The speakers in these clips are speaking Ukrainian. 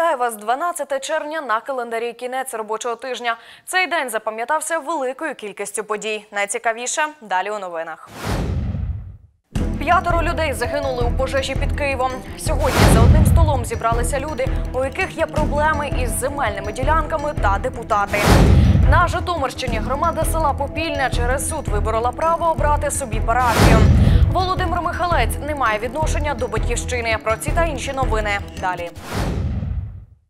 Вітаю вас 12 червня на календарі кінець робочого тижня. Цей день запам'ятався великою кількістю подій. Найцікавіше далі у новинах. П'ятеро людей загинули у пожежі під Києвом. Сьогодні за одним столом зібралися люди, у яких є проблеми із земельними ділянками та депутати. На Житомирщині громада села Попільня через суд виборола право обрати собі парафію. Володимир Михалець не має відношення до батьківщини. Про ці та інші новини далі.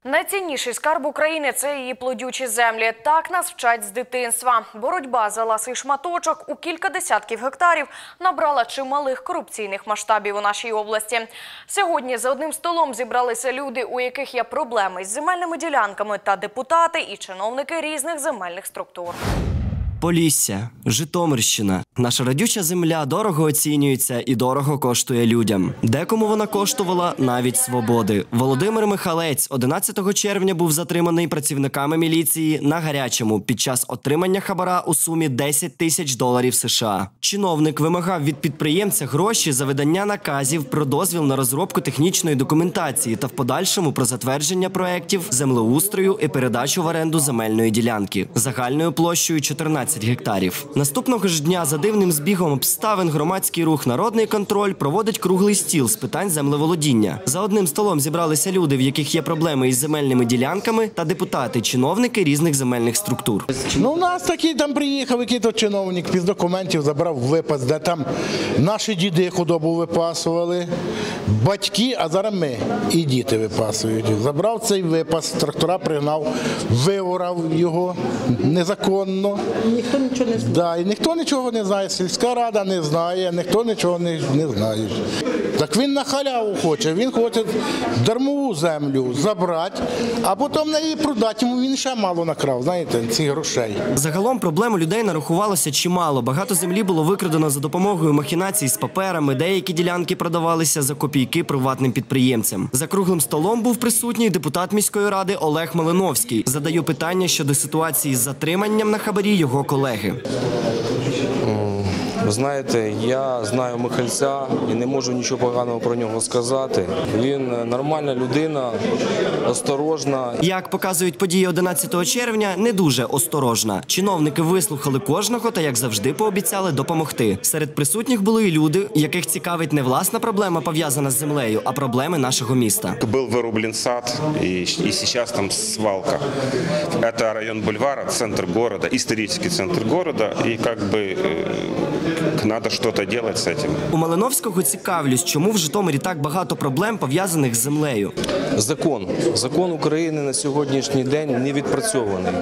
Найцінніший скарб України це її плодючі землі. Так нас вчать з дитинства. Боротьба за ласий шматочок у кілька десятків гектарів набрала чималих корупційних масштабів у нашій області. Сьогодні за одним столом зібралися люди, у яких є проблеми з земельними ділянками, та депутати і чиновники різних земельних структур. Полісся, Житомирщина. Наша радюча земля дорого оцінюється і дорого коштує людям. Декому вона коштувала навіть свободи. Володимир Михалець 11 червня був затриманий працівниками міліції на гарячому під час отримання хабара у сумі 10 тисяч доларів США. Чиновник вимагав від підприємця гроші за видання наказів про дозвіл на розробку технічної документації та в подальшому про затвердження проєктів землеустрою і передачу в оренду земельної ділянки загальною площею 14 гектарів. Наступного ж дня за дивним збігом обставин громадський рух Народний контроль проводить круглий стіл з питань землеволодіння. За одним столом зібралися люди, в яких є проблеми із земельними ділянками, та депутати, чиновники різних земельних структур. Ну, у нас такий там приїхав, який то чиновник без документів забрав випас, де там наші діди худобу випасували, батьки, а зараз ми і діти випасують. Забрав цей випас, трактора пригнав, виорав його незаконно. Ніхто нічого не знає. Да, і ніхто нічого не знає, сільська рада не знає, ніхто нічого не, не знає. Так він на халяву хоче, він хоче дармову землю забрати, а потім на її продати. Йому він ще мало накрав, знаєте, цих грошей. Загалом проблем у людей нарахувалося чимало. Багато землі було викрадено за допомогою махінацій з паперами. Деякі ділянки продавалися за копійки приватним підприємцям. За круглим столом був присутній депутат міської ради Олег Малиновський. Задаю питання щодо ситуації з затриманням на хабарі його колеги. Ви знаєте, я знаю Михальця і не можу нічого поганого про нього сказати. Він е, нормальна людина, осторожна. Як показують події 11 червня, не дуже осторожна. Чиновники вислухали кожного та, як завжди, пообіцяли допомогти. Серед присутніх були і люди, яких цікавить не власна проблема пов'язана з землею, а проблеми нашого міста. Был вырублен сад, и, и сейчас там свалка. Это район бульвара, центр города, исторический центр города, и как бы э, надо что-то делать с этим. У Малиновського цікавлюсь, чому в Житомирі так багато проблем пов'язаних з землею. Закон. Закон України на сьогоднішній день не відпрацьований.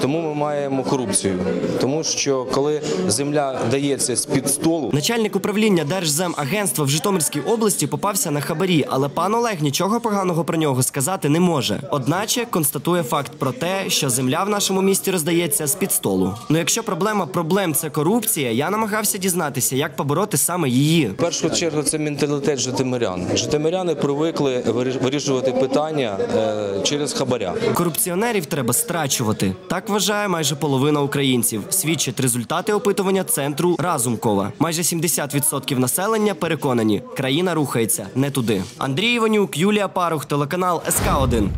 Тому ми маємо корупцію. Тому що коли земля дається з-під столу, Начальник управління Держземагентства в Житомирській області попався на хабарі, але пан Олег нічого поганого про нього сказати не може. Одначе констатує факт про те, що земля в нашому місті роздається з під столу. Ну якщо проблема проблем це корупція, я намагався дізнатися, як побороти саме її. в першу чергу це менталітет житомирян. Житомиряни привикли вирішувати питання е, через хабаря. Корупціонерів треба страчувати. Так вважає майже половина українців. Свідчать результати опитування центру Разумкова. Майже 70% населення переконані, країна рухається не туди. Андрій Іванюк, Юлія Парух, телеканал СК 1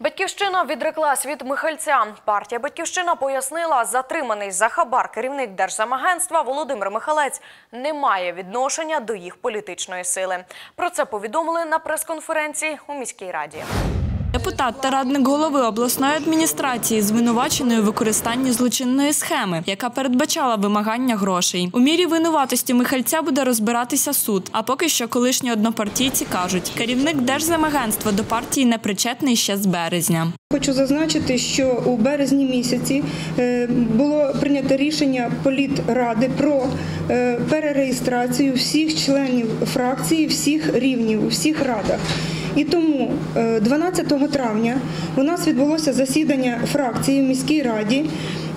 Батьківщина відреклась від Михальця. Партія Батьківщина пояснила, затриманий за хабар керівник Держзамагентства Володимир Михалець не має відношення до їх політичної сили. Про це повідомили на прес-конференції у міській раді. Депутат та радник голови обласної адміністрації звинуваченої у використанні злочинної схеми, яка передбачала вимагання грошей. У мірі винуватості Михальця буде розбиратися суд. А поки що колишні однопартійці кажуть, керівник Держземагентства до партії не причетний ще з березня. Хочу зазначити, що у березні місяці е, було прийнято рішення політради про е, перереєстрацію всіх членів фракції, всіх рівнів, у всіх радах. І тому е, 12 травня у нас відбулося засідання фракції в міській раді,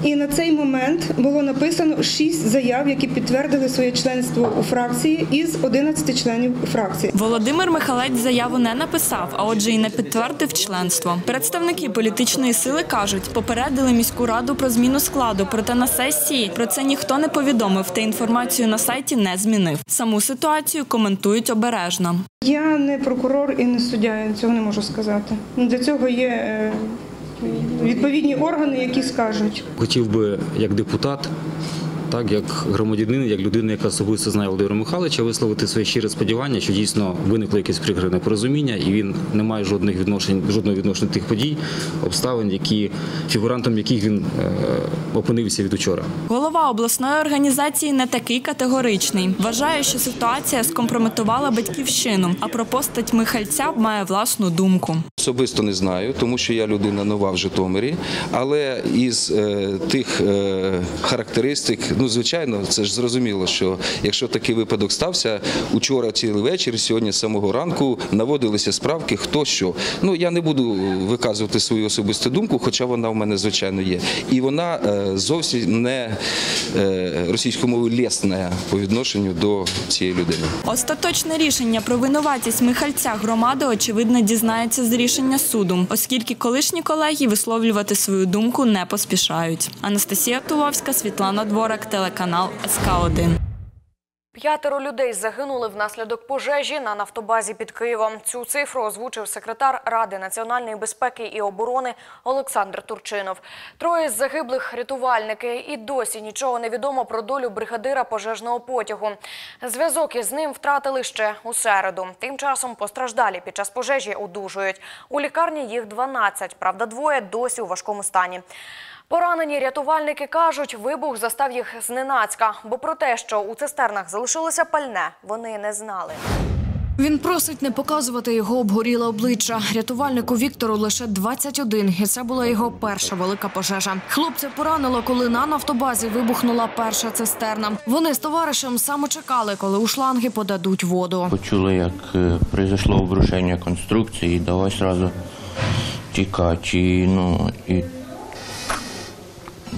І на цей момент було написано 6 заяв, які підтвердили своє членство у фракції із 11 членів фракції. Володимир Михалець заяву не написав, а отже, і не підтвердив членство. Представники політичної сили кажуть, попередили міську раду про зміну складу, проте на сесії про це ніхто не повідомив та інформацію на сайті не змінив. Саму ситуацію коментують обережно. Я не прокурор і не суддя, цього не можу сказати. Ну, Для цього є е, відповідні органи, які скажуть. Хотів би як депутат, так як громадянин, як людина, яка особисто знає Володимира Михайловича, висловити своє щире сподівання, що дійсно виникло якесь прикре непорозуміння, і він не має жодних відношень, жодного відношення тих подій, обставин, які фігурантом яких він е, опинився від учора. Голова обласної організації не такий категоричний. Вважає, що ситуація скомпрометувала батьківщину, а про постать Михальця має власну думку. Особисто не знаю, тому що я людина нова в Житомирі. Але із е, тих е, характеристик, ну звичайно, це ж зрозуміло, що якщо такий випадок стався, учора цілий вечір, сьогодні з самого ранку наводилися справки, хто що. Ну я не буду виказувати свою особисту думку, хоча вона в мене звичайно є. І вона е, зовсім не е, російською мовою лесна по відношенню до цієї людини. Остаточне рішення про винуватість Михальця громада очевидно дізнається з рішення суду, оскільки колишні колеги висловлювати свою думку не поспішають. Анастасія Туловська, Світлана Дворак, телеканал СК 1 П'ятеро людей загинули внаслідок пожежі на нафтобазі під Києвом. Цю цифру озвучив секретар Ради національної безпеки і оборони Олександр Турчинов. Троє з загиблих рятувальники. І досі нічого не відомо про долю бригадира пожежного потягу. Зв'язок із ним втратили ще у середу. Тим часом постраждалі під час пожежі одужують. У лікарні їх 12, правда, двоє досі у важкому стані. Поранені рятувальники кажуть, вибух застав їх зненацька, бо про те, що у цистернах залишилося пальне, вони не знали. Він просить не показувати його обгоріле обличчя. Рятувальнику Віктору лише 21, і це була його перша велика пожежа. Хлопця поранило, коли на нафтобазі вибухнула перша цистерна. Вони з товаришем саме чекали, коли у шланги подадуть воду. Почули, як е, произошло обрушення конструкції, і давай сразу тікати. І, ну, і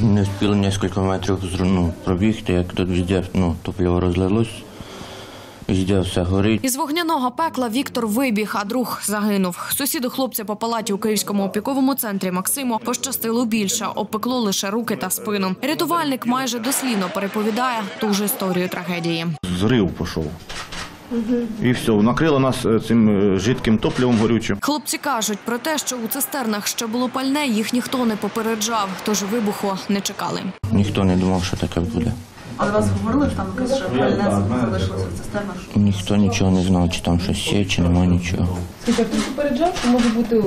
не встигли кілька метрів ну, пробігти, як тут везде ну, топливо розлилось, везде все горить. Із вогняного пекла Віктор вибіг, а друг загинув. Сусіду хлопця по палаті у Київському опіковому центрі Максиму пощастило більше, опекло лише руки та спину. Рятувальник майже дослівно переповідає ту ж історію трагедії. Зрив пішов. І все, накрило нас е, цим е, жидким топливом горючим. Хлопці кажуть про те, що у цистернах ще було пальне, їх ніхто не попереджав, тож вибуху не чекали. Ніхто не думав, що таке буде. Але вас говорили, що там якесь ще пальне залишилося в цистернах? Ніхто нічого не знав, чи там щось є, чи нема нічого. Скільки хтось попереджав, що може бути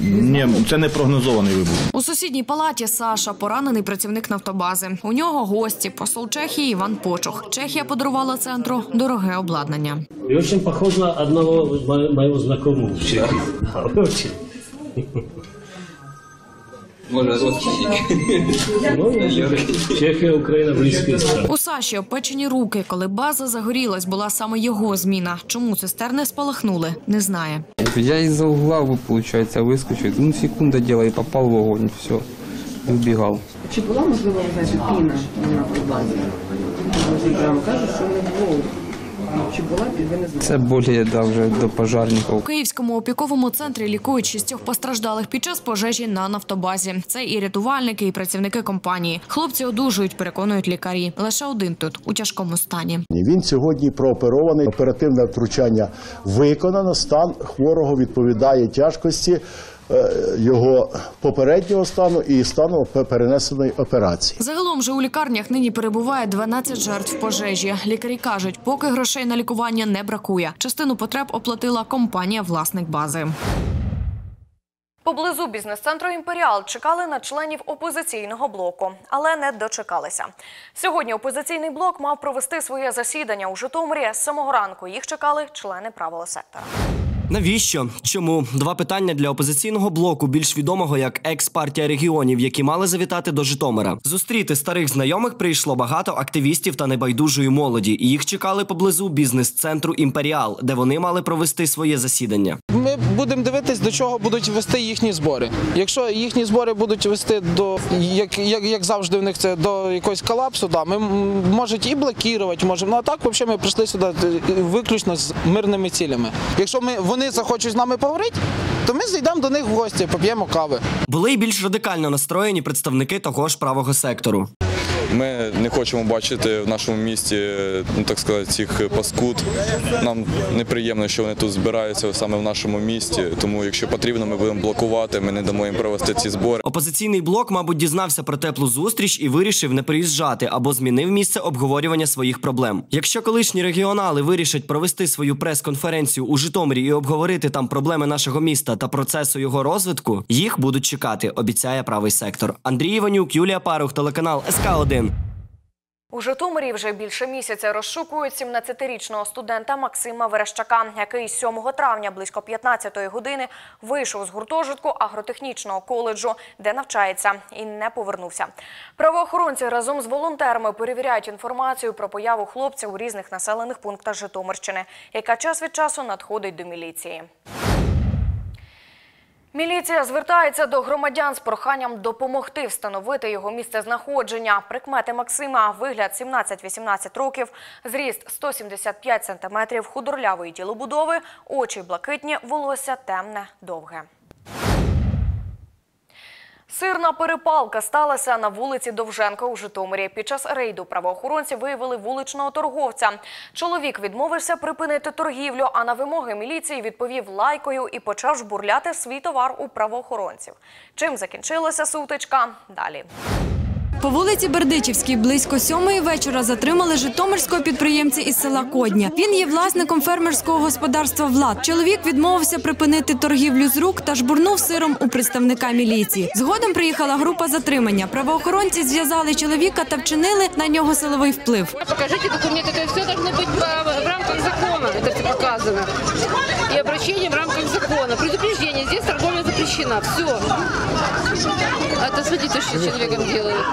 Ні, це не прогнозований вибух. У сусідній палаті Саша, поранений працівник нафтобази. У нього гості посол Чехії Іван Почух. Чехія подарувала центру дороге обладнання. И очень похож на одного мо- моего знакомого в Чехии. Очень. Чехия, Украина близкие страны. У Саші опечені руки, коли база загорілась, була саме його зміна. Чому цистерни спалахнули, не знає. Я из-за угла, получается, выскочил. Ну, секунда дела, и попал в огонь, все. И убегал. Чи була можливо піна на? Може, прямо кажуть, що не було. Чи була, ви не? Це більше да, вже до У пожарників. Київському опіковому центрі лікують шістьох постраждалих під час пожежі на нафтобазі. Це і рятувальники, і працівники компанії. Хлопці одужують, переконують лікарі. Лише один тут у тяжкому стані. Він сьогодні прооперований. Оперативне втручання виконано. Стан хворого відповідає тяжкості його попереднього стану і стану перенесеної операції. Загалом же у лікарнях нині перебуває 12 жертв пожежі. Лікарі кажуть, поки грошей на лікування не бракує. Частину потреб оплатила компанія власник бази. Поблизу бізнес-центру «Імперіал» чекали на членів опозиційного блоку, але не дочекалися. Сьогодні опозиційний блок мав провести своє засідання у Житомирі. З самого ранку їх чекали члени правого сектора. Навіщо? Чому? Два питання для опозиційного блоку, більш відомого як екс-партія регіонів, які мали завітати до Житомира. Зустріти старих знайомих прийшло багато активістів та небайдужої молоді. Їх чекали поблизу бізнес-центру Імперіал, де вони мали провести своє засідання. Ми будемо дивитись, до чого будуть вести їхні збори. Якщо їхні збори будуть вести до як, як, як завжди, в них це до якогось колапсу, да, ми можуть і блокувати, можемо. Ну а так, взагалі, ми прийшли сюди е, виключно з мирними цілями. Якщо ми вони захочуть з нами поговорити, то ми зайдемо до них в гості, поп'ємо кави. Були й більш радикально настроєні представники того ж правого сектору. Ми не хочемо бачити в нашому місті, ну так сказати, цих паскуд. Нам неприємно, що вони тут збираються саме в нашому місті. Тому, якщо потрібно, ми будемо блокувати. Ми не дамо їм провести ці збори. Опозиційний блок, мабуть, дізнався про теплу зустріч і вирішив не приїжджати або змінив місце обговорювання своїх проблем. Якщо колишні регіонали вирішать провести свою прес-конференцію у Житомирі і обговорити там проблеми нашого міста та процесу його розвитку, їх будуть чекати, обіцяє правий сектор. Андрій Іванюк, Юлія Парух, телеканал СК 1 У Житомирі вже більше місяця розшукують 17-річного студента Максима Верещака, який 7 травня близько 15-ї години вийшов з гуртожитку агротехнічного коледжу, де навчається, і не повернувся. Правоохоронці разом з волонтерами перевіряють інформацію про появу хлопця у різних населених пунктах Житомирщини, яка час від часу надходить до міліції. Міліція звертається до громадян з проханням допомогти встановити його місце знаходження. Прикмети Максима – вигляд 17-18 років, зріст 175 сантиметрів, худорлявої тілобудови, очі блакитні, волосся темне, довге. Сирна перепалка сталася на вулиці Довженка у Житомирі. Під час рейду правоохоронці виявили вуличного торговця. Чоловік відмовився припинити торгівлю, а на вимоги міліції відповів лайкою і почав жбурляти свій товар у правоохоронців. Чим закінчилася сутичка? Далі. По вулиці Бердичівській близько сьомої вечора затримали житомирського підприємця із села Кодня. Він є власником фермерського господарства Влад. Чоловік відмовився припинити торгівлю з рук та жбурнув сиром у представника міліції. Згодом приїхала група затримання. Правоохоронці зв'язали чоловіка та вчинили на нього силовий вплив. Покажите документы, то есть все должно быть в, в рамках закона, это все показано. И обращение в рамках закона. Предупреждение, здесь торговля запрещена, все. Это смотрите, что с человеком делает.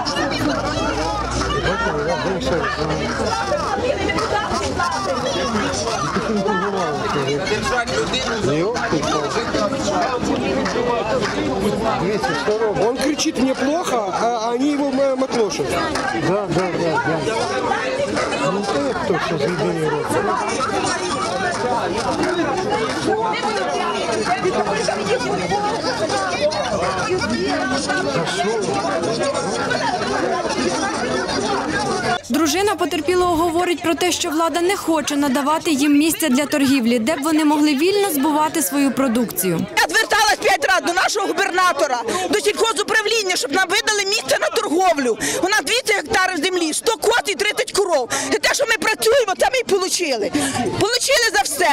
Он кричит мне плохо, а они его маклошат. Да, да, да, да. Ну, это кто сейчас регулирует? Дружина потерпілого говорить про те, що влада не хоче надавати їм місця для торгівлі, де б вони могли вільно збувати свою продукцію. Я зверталась п'ять разів до нашого губернатора, до сільхозуправління, щоб нам видали місце на торговлю. У нас 200 гектарів землі, 100 коз і 30 коров. І те, що ми працюємо, це ми і отримали. Получили за все.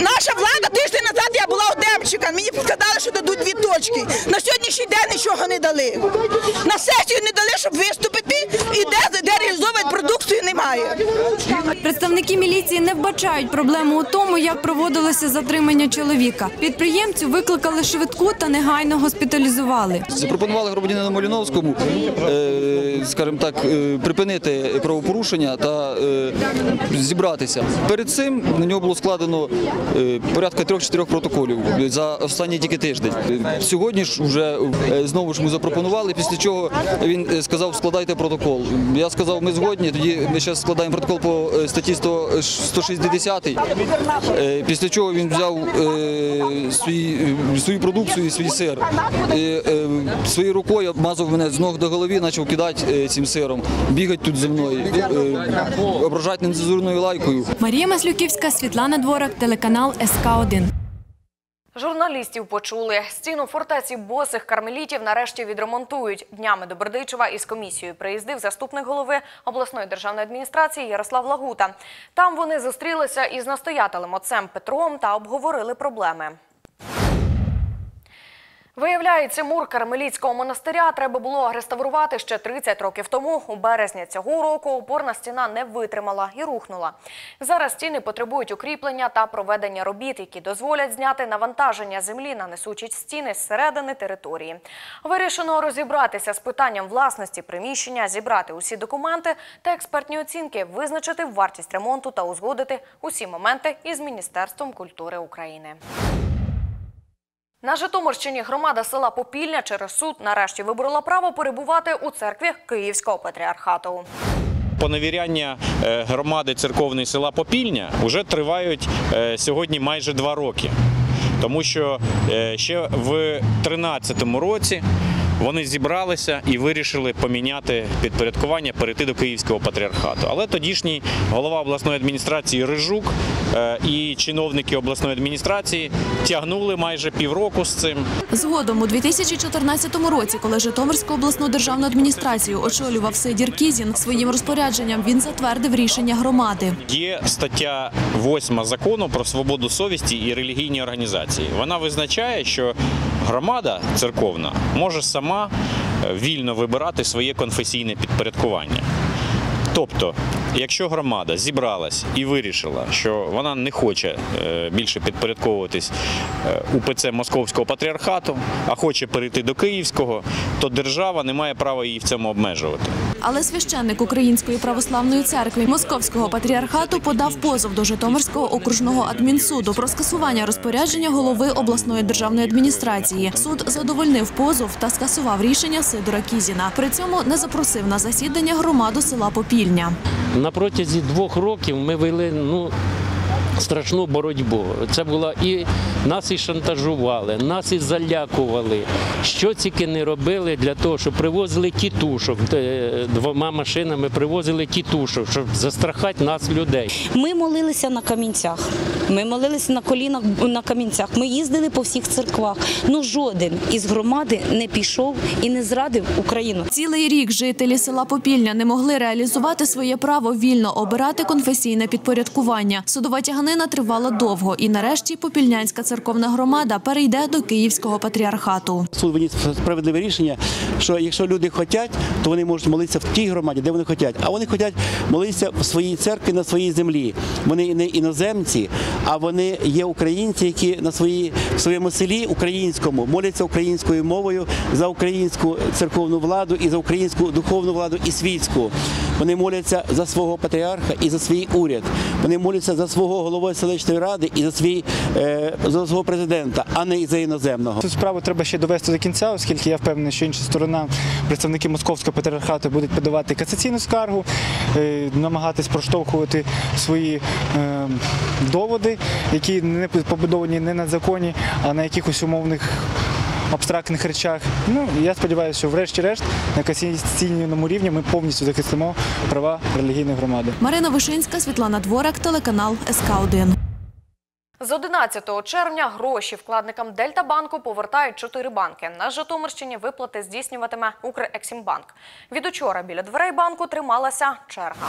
Наша влада тиждень назад я була у Демчика. Мені сказали, що дадуть дві точки. На сьогоднішній день нічого не дали. На сесію не дали, щоб виступити, і де, де реалізовувати продукцію немає. Представники міліції не вбачають проблему у тому, як проводилося затримання чоловіка. Підприємцю викликали швидку та негайно госпіталізували. Запропонували громадянину Маліновському, е, скажімо так, е, припинити правопорушення та е, зібратися. Перед цим на нього було складено порядка трьох-чотирьох протоколів за останній тільки тиждень. Сьогодні ж вже знову ж ми запропонували, після чого він сказав, складайте протокол. Я сказав, ми згодні, тоді ми зараз складаємо протокол по статті 100 160. Е, Після чого він взяв свою продукцію і свій сир. І, е, своєю рукою обмазав мене з ног до голови, почав кидати е, цим сиром, бігати тут зі мною, е, ображати нецензурною лайкою. Марія Маслюківська, Світлана Дворак, телеканал СК 1 Журналістів почули. Стіну фортеці босих кармелітів нарешті відремонтують. Днями до Бердичева із комісією приїздив заступник голови обласної державної адміністрації Ярослав Лагута. Там вони зустрілися із настоятелем отцем Петром та обговорили проблеми. Виявляється, мур Кармелітського монастиря треба було реставрувати ще 30 років тому. У березні цього року опорна стіна не витримала і рухнула. Зараз стіни потребують укріплення та проведення робіт, які дозволять зняти навантаження землі на несучі стіни зсередини території. Вирішено розібратися з питанням власності приміщення, зібрати усі документи та експертні оцінки, визначити вартість ремонту та узгодити усі моменти із Міністерством культури України. На Житомирщині громада села Попільня через суд нарешті виборола право перебувати у церкві Київського патріархату. Поневіряння е, громади церковної села Попільня вже тривають е, сьогодні майже два роки. Тому що е, ще в 2013 році вони зібралися і вирішили поміняти підпорядкування, перейти до Київського патріархату. Але тодішній голова обласної адміністрації Рижук і чиновники обласної адміністрації тягнули майже півроку з цим. Згодом у 2014 році, коли Житомирську обласну державну адміністрацію очолював Сидір Кізін, своїм розпорядженням він затвердив рішення громади. Є стаття 8 закону про свободу совісті і релігійні організації. Вона визначає, що громада церковна може сама е, вільно вибирати своє конфесійне підпорядкування. Тобто, якщо громада зібралась і вирішила, що вона не хоче е, більше підпорядковуватись е, УПЦ Московського патріархату, а хоче перейти до Київського, то держава не має права її в цьому обмежувати. Але священник Української православної церкви Московського патріархату подав позов до Житомирського окружного адмінсуду про скасування розпорядження голови обласної державної адміністрації. Суд задовольнив позов та скасував рішення Сидора Кізіна. При цьому не запросив на засідання громаду села Попільня. На протязі двох років ми вели ну, страшну боротьбу. Це була і нас і шантажували, нас і залякували. Що тільки не робили для того, щоб привозили тітушок. Е, Двома машинами привозили тітушок, щоб застрахати нас людей. Ми молилися на камінцях. Ми молилися на колінах на камінцях. Ми їздили по всіх церквах. Ну жоден із громади не пішов і не зрадив Україну. Цілий рік жителі села Попільня не могли реалізувати своє право вільно обирати конфесійне підпорядкування. Судова тяганина тривала довго, і нарешті попільнянська церковна громада перейде до Київського патріархату. Суд виніс справедливе рішення, що якщо люди хочуть, то вони можуть молитися в тій громаді, де вони хочуть. А вони хочуть молитися в своїй церкві на своїй землі. Вони не іноземці, а вони є українці, які на своїй в своєму селі українському моляться українською мовою за українську церковну владу і за українську духовну владу і світську. Вони моляться за свого патріарха і за свій уряд. Вони моляться за свого голови селищної ради і за свій е, за свого президента, а не за іноземного. Цю справу треба ще довести до кінця, оскільки я впевнений, що інша сторона, представники московського патріархату, будуть подавати касаційну скаргу, е, намагатись проштовхувати свої е, доводи, які не побудовані не на законі, а на якихось умовних. Абстрактних речах. Ну я сподіваюся, що врешті-решт на касаційному рівні ми повністю захистимо права релігійної громади. Марина Вишинська, Світлана Дворак, телеканал СК 1 З 11 червня гроші вкладникам Дельтабанку повертають чотири банки. На Житомирщині виплати здійснюватиме Укрексімбанк. Від учора біля дверей банку трималася черга.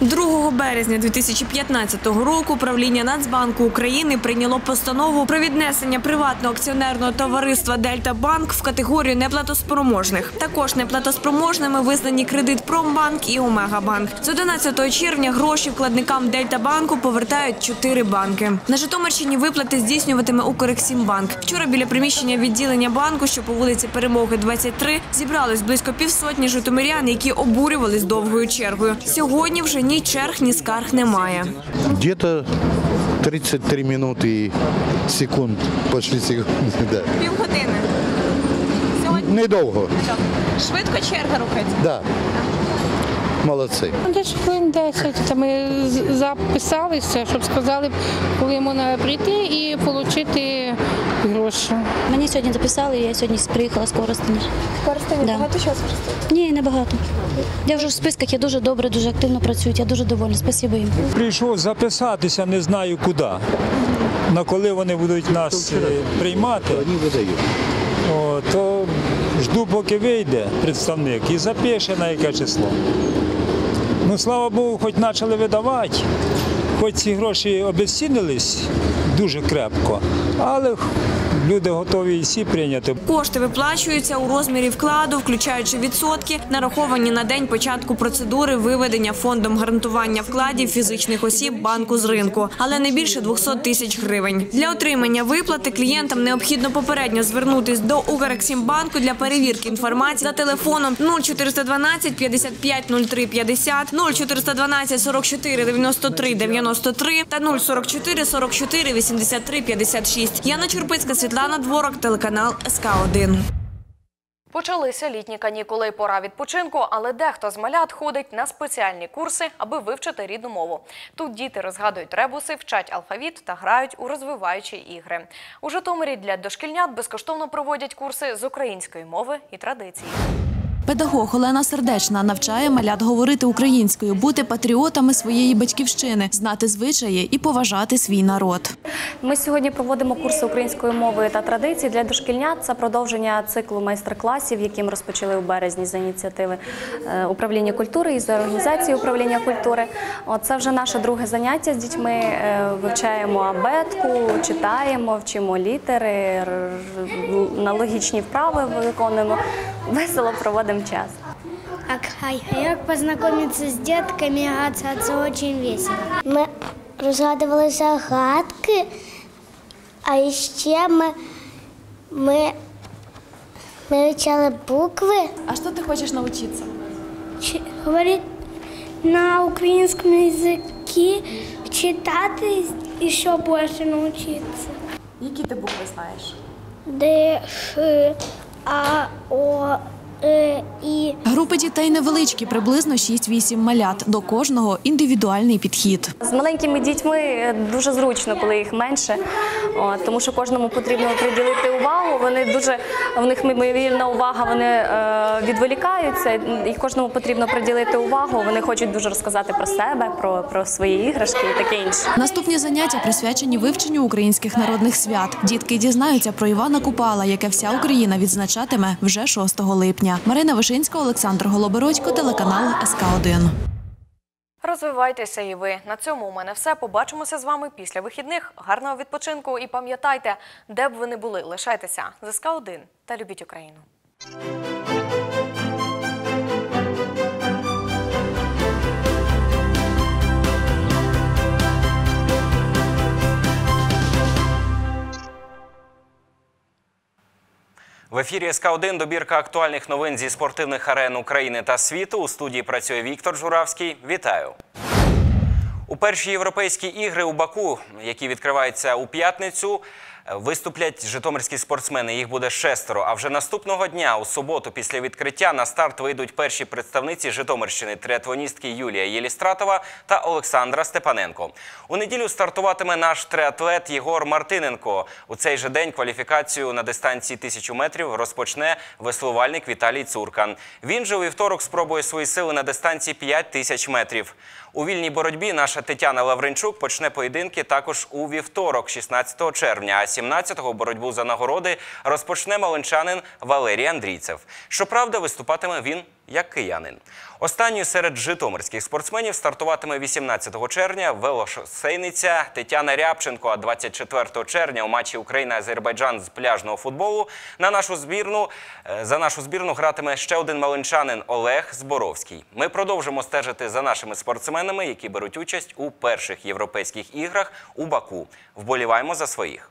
2 березня 2015 року правління Нацбанку України прийняло постанову про віднесення приватного акціонерного товариства Дельта Банк в категорію неплатоспроможних. Також неплатоспроможними визнані кредит Промбанк і Омегабанк. З 11 червня гроші вкладникам Дельта Банку повертають чотири банки. На Житомирщині виплати здійснюватиме Укрексімбанк. Вчора біля приміщення відділення банку, що по вулиці Перемоги 23, зібрались близько півсотні житомирян, які обурювались довгою чергою. Сьогодні вже ні черг, ні скарг немає. Где-то 33 минуты и секунд, почти секунди. Да. Півгодини. Недовго. Швидко черга рухається. Да. Молодці. Ну, Десь хвилин 10. Та ми записалися, щоб сказали, коли можна прийти і отримати гроші. Мені сьогодні записали, я сьогодні приїхала з Коростеня. Коростені Да. багато часу просто. Ні, не багато. Я вже в списках, я дуже добре, дуже активно працюють. Я дуже довольна. Спасибо їм. Прийшов записатися, не знаю куди. На коли вони будуть нас е, приймати, О, то жду, поки вийде представник і запише на яке число. Ну, слава Богу, хоч почали видавати, хоч ці гроші обезцінились дуже крепко, але люди готові всі прийняти. Кошти виплачуються у розмірі вкладу, включаючи відсотки, нараховані на день початку процедури виведення фондом гарантування вкладів фізичних осіб банку з ринку, але не більше 200 тисяч гривень. Для отримання виплати клієнтам необхідно попередньо звернутись до Укрексімбанку для перевірки інформації за телефоном 0412 55 03 50, 0412 44 93 93 та 044 44 83 56. Яна Чурпицька, Світлана Дворок, телеканал СК 1 Почалися літні канікули, пора відпочинку, але дехто з малят ходить на спеціальні курси, аби вивчити рідну мову. Тут діти розгадують ребуси, вчать алфавіт та грають у розвиваючі ігри. У Житомирі для дошкільнят безкоштовно проводять курси з української мови і традицій. Педагог Олена Сердечна навчає малят говорити українською, бути патріотами своєї батьківщини, знати звичаї і поважати свій народ. Ми сьогодні проводимо курси української мови та традицій для дошкільнят. Це продовження циклу майстер-класів, які ми розпочали у березні за ініціативи е, управління культури і за організації управління культури. Це вже наше друге заняття з дітьми. Е, Вивчаємо абетку, читаємо, вчимо літери, р- аналогічні вправи виконуємо. Весело проводимо час. А як познайомитися з дітками, це дуже весело. Ми розгадували загадки, а ще ми, ми, ми вивчали букви. А что ты хочешь научиться? Чи- Говорити на українському язикі, читати і ще більше навчитися. Які ти букви знаєш? Д, Ш, А, О, І. Групи дітей невеличкі, приблизно 6-8 малят. До кожного індивідуальний підхід. З маленькими дітьми е, дуже зручно, коли їх менше, тому що кожному потрібно приділити увагу. Вони дуже в них мимовільна увага, вони е, відволікаються, і кожному потрібно приділити увагу. Вони хочуть дуже розказати про себе, про, про свої іграшки і таке інше. Наступні заняття присвячені вивченню українських народних свят. Дітки дізнаються про Івана Купала, яке вся Україна відзначатиме вже 6 липня. Марина Вишинська, Олександр Голобородько, телеканал СК 1 Розвивайтеся і ви. На цьому у мене все. Побачимося з вами після вихідних. Гарного відпочинку і пам'ятайте, де б ви не були, лишайтеся з СК 1 та любіть Україну. В ефірі СК 1 добірка актуальних новин зі спортивних арен України та світу. У студії працює Віктор Журавський. Вітаю. У перші європейські ігри у Баку, які відкриваються у п'ятницю, виступлять житомирські спортсмени. Їх буде шестеро. А вже наступного дня, у суботу, після відкриття, на старт вийдуть перші представниці Житомирщини триатлоністки Юлія Єлістратова та Олександра Степаненко. У неділю стартуватиме наш триатлет Єгор Мартиненко. У цей же день кваліфікацію на дистанції тисячу метрів розпочне веслувальник Віталій Цуркан. Він же у вівторок спробує свої сили на дистанції 5 тисяч метрів. У вільній боротьбі наша Тетяна Лавренчук почне поєдинки також у вівторок, 16 червня. А 17-го боротьбу за нагороди розпочне малинчанин Валерій Андрійцев. Щоправда, виступатиме він як киянин. Останньою серед житомирських спортсменів стартуватиме 18 червня велошосейниця Тетяна Рябченко. А 24 червня у матчі Україна-Азербайджан з пляжного футболу на нашу збірну е, за нашу збірну гратиме ще один малинчанин Олег Зборовський. Ми продовжимо стежити за нашими спортсменами, які беруть участь у перших європейських іграх у Баку. Вболіваємо за своїх.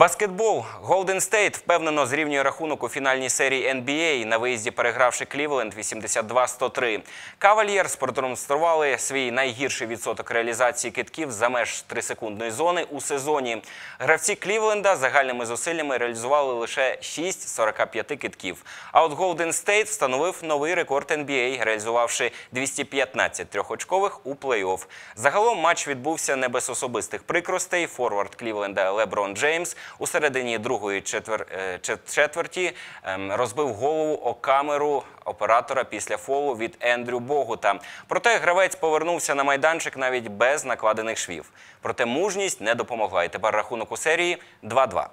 Баскетбол Golden State впевнено зрівнює рахунок у фінальній серії NBA, на виїзді перегравши Клівленд 82-103. Кавальєрс продемонстрували свій найгірший відсоток реалізації китків за меж 3-секундної зони у сезоні. Гравці Клівленда загальними зусиллями реалізували лише 6 з 45 китків. А от Golden State встановив новий рекорд NBA, реалізувавши 215 трьохочкових у плей-офф. Загалом матч відбувся не без особистих прикростей. Форвард Клівленда Леброн Джеймс у середині другої четвер... е, четверті ем, розбив голову о камеру оператора після фолу від Ендрю Богута. Проте гравець повернувся на майданчик навіть без накладених швів. Проте мужність не допомогла. І тепер рахунок у серії 2-2.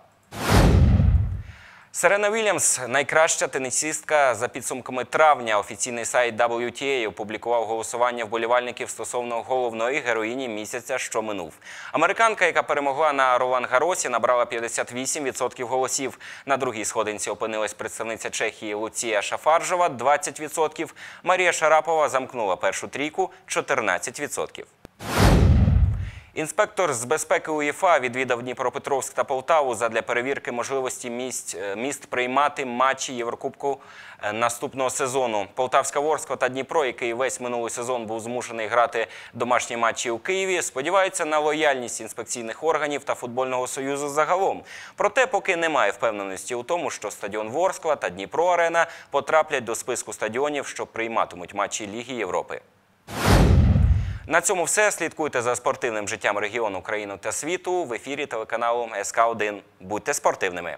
Серена Вільямс, найкраща тенісістка за підсумками травня. Офіційний сайт WTA опублікував голосування вболівальників стосовно головної героїні місяця, що минув. Американка, яка перемогла на Ролан Гаросі, набрала 58% голосів. На другій сходинці опинилась представниця Чехії Луція Шафаржова – 20%. Марія Шарапова замкнула першу трійку – 14%. Інспектор з безпеки УЄФА відвідав Дніпропетровськ та Полтаву задля перевірки можливості місць, е, міст приймати матчі Єврокубку е, наступного сезону. Полтавська Ворскла та Дніпро, який весь минулий сезон був змушений грати домашні матчі у Києві, сподіваються на лояльність інспекційних органів та футбольного союзу загалом. Проте, поки немає впевненості у тому, що стадіон Ворскла та Дніпро Арена потраплять до списку стадіонів, що прийматимуть матчі Ліги Європи. На цьому все. Слідкуйте за спортивним життям регіону, країну та світу в ефірі телеканалу СК 1 Будьте спортивними.